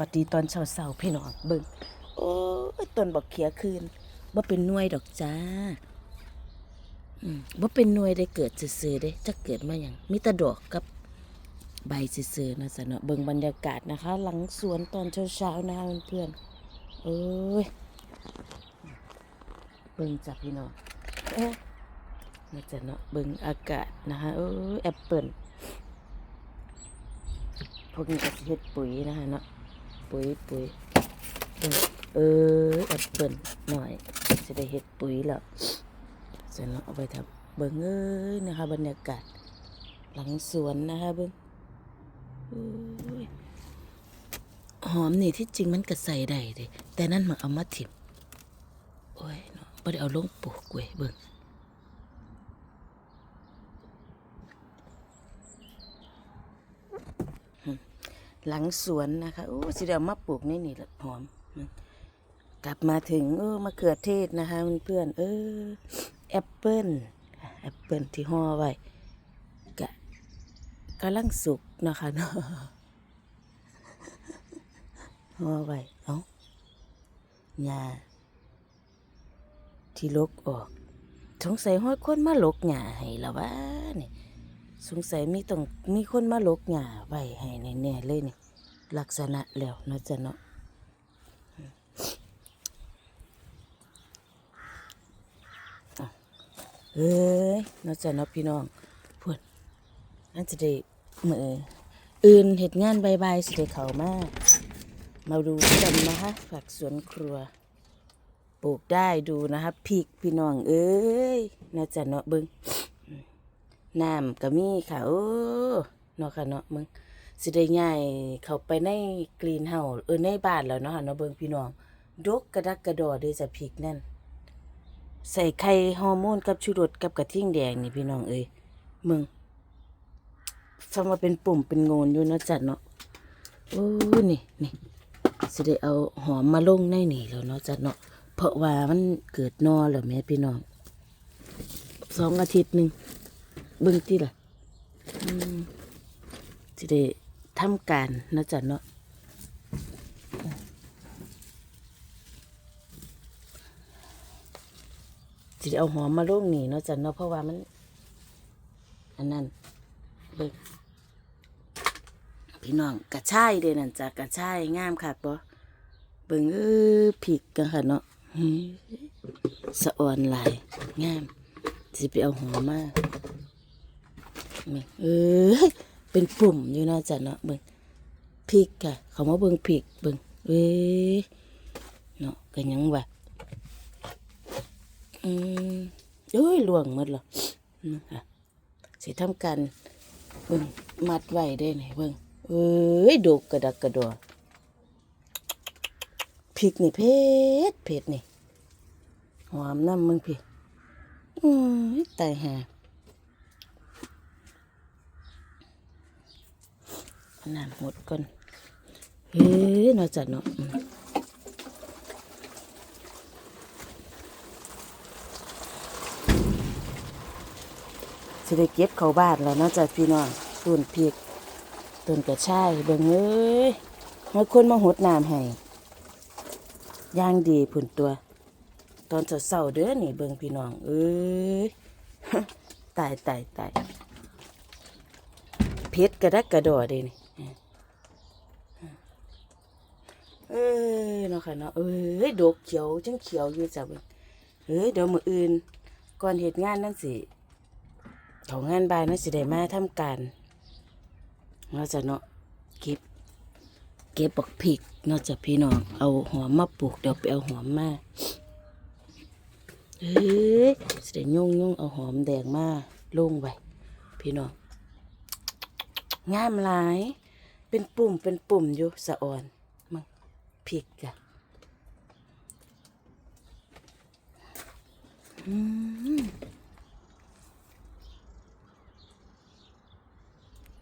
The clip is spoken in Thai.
วัสดีตอนเช้าๆพี่น้องเบิ่งโอ้ยต้นบักเขียคืนบ่เป็นหน่วยดอกจ้าอืมบ่เป็นหน่วยได้เกิดซื่อๆเด้จะเกิดมาหยังมีแต่ดอกกับใบซื่อๆนะสะเนาะเบิ่งบรรยากาศนะคะ หลังสวนตอนเช้าๆนะคะเพื่อนๆเอ้ยเบิ่งจ้ะพี่น้องเอ๊ะนะจ๊ะเนาะเบิ่งอากาศนะคะเอ้ยแอปเปิลพวกนี้ก็เฮ็ดปุ๋ยนะคะเนาะ ปุ๋ยปุ๋ยเออเออแอปเปิลหน่อยจะได้เฮ็ดปุ๋ยแล้วเสร็จแล้วเอาไปทำเบิ่งเอ้ยนะคะ บรรยากาศ หลังสวนนะคะเบิ่งอหอมนี่ที่จริงมันก็ใส่ได้เด้แต่นั่นมันเอามาถิ่มโอ้ยเนาะบ่ได้เอาลงปลูกเว้ยเบิ่ง หลังสวนนะคะโอ้สิเดียวมาปลูกนี่นี่ละหอม กลับมาถึงเออมะเขือเทศนะคะเพื่อนเออแอปเปิ้ลแอปเปิ้ลที่ห่อไว้กะกำลังสุกนะคะเนาะห่อไว้เอ้าหญ้าที่ลกออกสงสัยห้อยคนมาลกหญ้าให้ละวะนี่ สงสัยมีต้องมีคนมาลกหญ้าไว้ให้แน่ๆเลยนี่ลักษณะแล้วเนาะจ๊ะเนาะเอ้ยเนาะจ๊ะเนาะพี่น้องพูดอันจะได้มืออื่นเหตุงานใบายๆสิได้เขามามาดูกันนะคะฝักสวนครัว ปลูกได้ดูนะคะพริกพี่น้องเอ้ยน่าจะเนาะเบิ้ง น้ำก็มีค่ะโอ้เนาะค่ะเนาะมึงสิได้ง่ายเข้าไปในกรีนเฮาเออในบ้านแล้วเนาะค่ะเนาะเบิ่งพี่น้องดกกระดักกระดอเด้จะพริกนั่นใส่ไข่ฮอร์โมนกับชูรสกับกระทิ่งแดงนี่พี่น้องเอ้ยมึงฟังมาเป็นปุ่มเป็นโงนอยู่เนาะจัดเนาะโอ้นี่นี่สิได้เอาหอมมาลงในนี่แล้วเนาะจัดเนาะเพราะว่ามันเกิดนอแล้วแม่พี่น้องสองอาทิตย์หนึ่ง เบิ่งที่ล่ะอืมสิได้ทำการนะจ๊ะเนาะสิได้เอาหอมมาลงนี่เนาะจ๊ะเนาะเพราะว่ามัน อันนั้นเบิ่งพี่น้องกระชายเด้นั่นจ้ะกระชายงามคักบ่เบิ่งเออผิกกันค่ะเนาะหือสะอ่อนลายงามสิไปเอาหอมมา นี่เออเป็นปุ่มอยู่นะจ๊ะเนาะเบิ่งพริกค่ะเขามาเบิ่งพริกเบิ่งเอ้ยเนาะก็ยังว่าอืมเอ้ยล่วงหมดหรอนี่ค่ะสิทำการเบิ่งมัดไว้ได้ไหนเบิ่งเอ้ยดกกระดักกระดอพริกนี่เผ็ดเผ็ดนี่หอมน้ำมึงพี่อืมตายห่า น้ำหมดก่อนเฮ้ยน่าจะเนาะอืมสิได้เก็บเขาบ้านแล้วเนาจ้ะพี่น้องต้นพริกต้นกระชายเบิ่งเอ้ยมาคนมาหดน้ำให้ย่างดีผุนตัว ตอนเช้าเด้อนี่เบิ่งพี่น้อง เอ้ยตายตายตายเพชรกระดักกระดอเด้นี่ เอ้ยเนาะค่ะเนาะเอ้ยดอกเขียวจังเขียวอยู่จ้ะเบิ่งเอ้ยเดี๋ยวมื้ออื่นก่อนเฮ็ดงานนั่นสิของงานบายนั่นสิได้มาทำการเนาะจ้ะเนาะเก็บเก็บบักพริกเนาะจ้ะพี่น้องเอาหอมมาปลูกเดี๋ยวไปเอาหอมมาเอ้ยสิได้ยุ่งยุ่งเอาหอมแดงมาลงไว้พี่น้องงามหลายเป็นปุ่มเป็นปุ่มอยู่สะอ่อน พริกจ้ะอืม